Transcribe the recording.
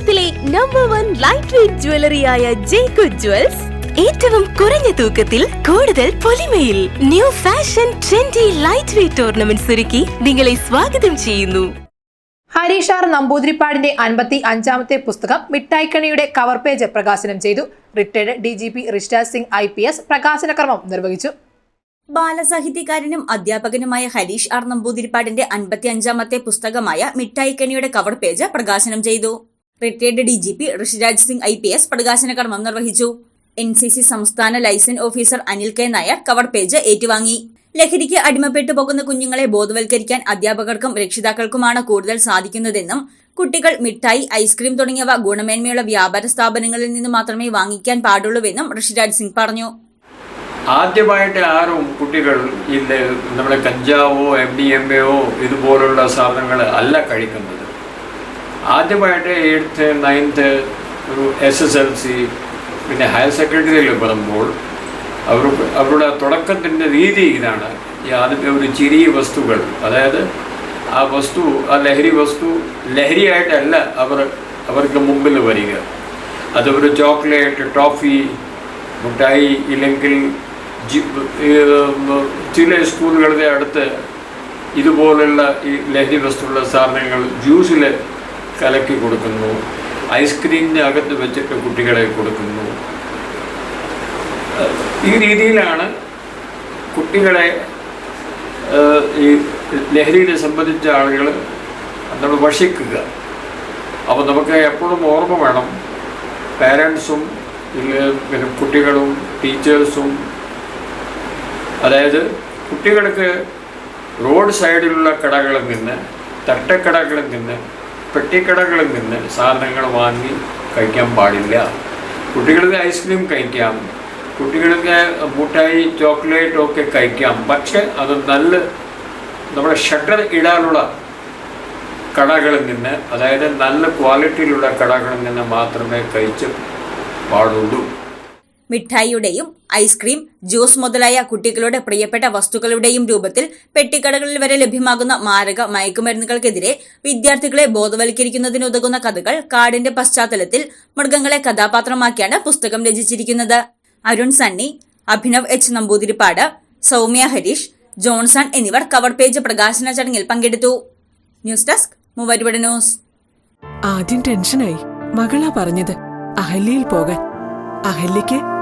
കേരളത്തിലെ number one light weight ജ്വല്ലറിയായ ജേക്കു ജ്വൽസ് ഏറ്റവും കുറഞ്ഞ തൂക്കത്തിൽ കൂടുതൽ പൊലിമയിൽ new fashion trendy light weight ornaments ഒരുക്കി നിങ്ങളെ സ്വാഗതം ചെയ്യുന്നു. ഹരീഷാർ ആർ നമ്പൂതിരിപ്പാടിന്റെ അൻപത്തി അഞ്ചാമത്തെ പുസ്തകം മിഠായിക്കണിയുടെ കവർ പേജ് പ്രകാശനം ചെയ്തു. Retired D G P Rishiraj Singh I P S പ്രകാശന കർമ്മം നിർവഹിച്ചു. ബാലസാഹിത്യകാരനും അധ്യാപകനുമായ ഹരീഷ് ആർ നമ്പൂതിരിപ്പാടിന്റെ അൻപത്തി അഞ്ചാമത്തെ പുസ്തകമായ മിഠായിക്കണിയുടെ കവർ പേജ് പ്രകാശനം ചെയ്തു. Retired D G P Rishiraj Singh I P S പ്രകാശന കർമ്മം നിർവഹിച്ചു. എൻ സി സി സംസ്ഥാന licence officer Anil K Nair cover page ഏറ്റുവാങ്ങി. ലഹരിക്ക് അടിമപ്പെട്ടു പോകുന്ന കുഞ്ഞുങ്ങളെ ബോധവൽക്കരിക്കാൻ അധ്യാപകർക്കും രക്ഷിതാക്കൾക്കുമാണ് കൂടുതൽ സാധിക്കുന്നതെന്നും കുട്ടികൾ മിഠായി ഐസ്ക്രീം തുടങ്ങിയവ ഗുണമേന്മയുള്ള വ്യാപാര സ്ഥാപനങ്ങളിൽ നിന്ന് മാത്രമേ വാങ്ങിക്കാൻ പാടുള്ളൂവെന്നും ഋഷിരാജ് സിംഗ് പറഞ്ഞു. ആദ്യമായിട്ട് ആരും കുട്ടികൾ ഇന്ന് നമ്മുടെ കഞ്ചാവോ എം ഡി എം എയോ ഇതുപോലുള്ള സാധനങ്ങൾ അല്ല കഴിക്കുന്നത്. ആദ്യമായിട്ട് എയ്ത്ത് നയൻത്ത് ഒരു എസ് എസ് എൽ സി പിന്നെ ഹയർ സെക്കൻഡറിയിൽ വരുമ്പോൾ അവർ അവരുടെ തുടക്കത്തിന്റെ രീതി ഇതാണ്. ഈ ആദ്യമേ ഒരു ചെറിയ വസ്തുക്കൾ അതായത് ആ വസ്തു ആ ലഹരി വസ്തു ലഹരിയായിട്ടല്ല അവർ അവർക്ക് മുമ്പിൽ വരിക. അത് ഒരു ചോക്ലേറ്റ് ടോഫി മിഠായി ഇല്ലെങ്കിൽ ചില സ്കൂളുകളുടെ അടുത്ത് ഇതുപോലുള്ള ഈ ലഹരി വസ്തുള്ള സാധനങ്ങൾ ജ്യൂസിൽ കലക്കി കൊടുക്കുന്നു. ഐസ്ക്രീമിന്റെ അകത്ത് വെച്ചിട്ട് കുട്ടികളെ കൊടുക്കുന്നു. ഈ രീതിയിലാണ് കുട്ടികളെ ഈ ലഹരിയെ സംബന്ധിച്ച ആളുകൾ നമ്മൾ വഷിക്കുക അപ്പോൾ നമുക്ക് എപ്പോഴും ഓർമ്മ വേണം. പാരൻസും പിന്നെ കുട്ടികളും ടീച്ചേഴ്സും അതായത് കുട്ടികൾക്ക് റോഡ് സൈഡിലുള്ള കടകളിൽ നിന്ന് തട്ടക്കടകളിൽ നിന്ന് പെട്ടിക്കടകളിൽ നിന്ന് സാധനങ്ങൾ വാങ്ങി കഴിക്കാൻ പാടില്ല. കുട്ടികൾക്ക് ഐസ്ക്രീം കഴിക്കാം. കുട്ടികൾക്ക് മുട്ടായി ചോക്ലേറ്റ് ഒക്കെ കഴിക്കാം. പക്ഷെ അത് നല്ല നമ്മുടെ ഷട്ടർ ഇടാനുള്ള കടകളിൽ നിന്ന് അതായത് നല്ല ക്വാളിറ്റിയിലുള്ള കടകളിൽ നിന്ന് മാത്രമേ കഴിച്ച് പാടുള്ളൂ. മിഠായിയുടെയും ഐസ്ക്രീം ജ്യൂസ് മുതലായ കുട്ടികളുടെ പ്രിയപ്പെട്ട വസ്തുക്കളുടെയും രൂപത്തിൽ പെട്ടിക്കടകളിൽ വരെ ലഭ്യമാകുന്ന മാരക മയക്കുമരുന്നുകൾക്കെതിരെ വിദ്യാർത്ഥികളെ ബോധവൽക്കരിക്കുന്നതിനുതകുന്ന കഥകൾ കാടിന്റെ പശ്ചാത്തലത്തിൽ മൃഗങ്ങളെ കഥാപാത്രമാക്കിയാണ് പുസ്തകം രചിച്ചിരിക്കുന്നത്. അരുൺ സണ്ണി അഭിനവ് എച്ച് നമ്പൂതിരിപ്പാട് സൗമ്യ ഹരീഷ് ജോൺസൺ എന്നിവർ കവർ പേജ് പ്രകാശന ചടങ്ങിൽ പങ്കെടുത്തു. News desk news. ആദ്യം ടെൻഷനായി മകളാ പറഞ്ഞത് അഹല്യയിൽ പോകാൻ. അഹല്യയ്ക്ക്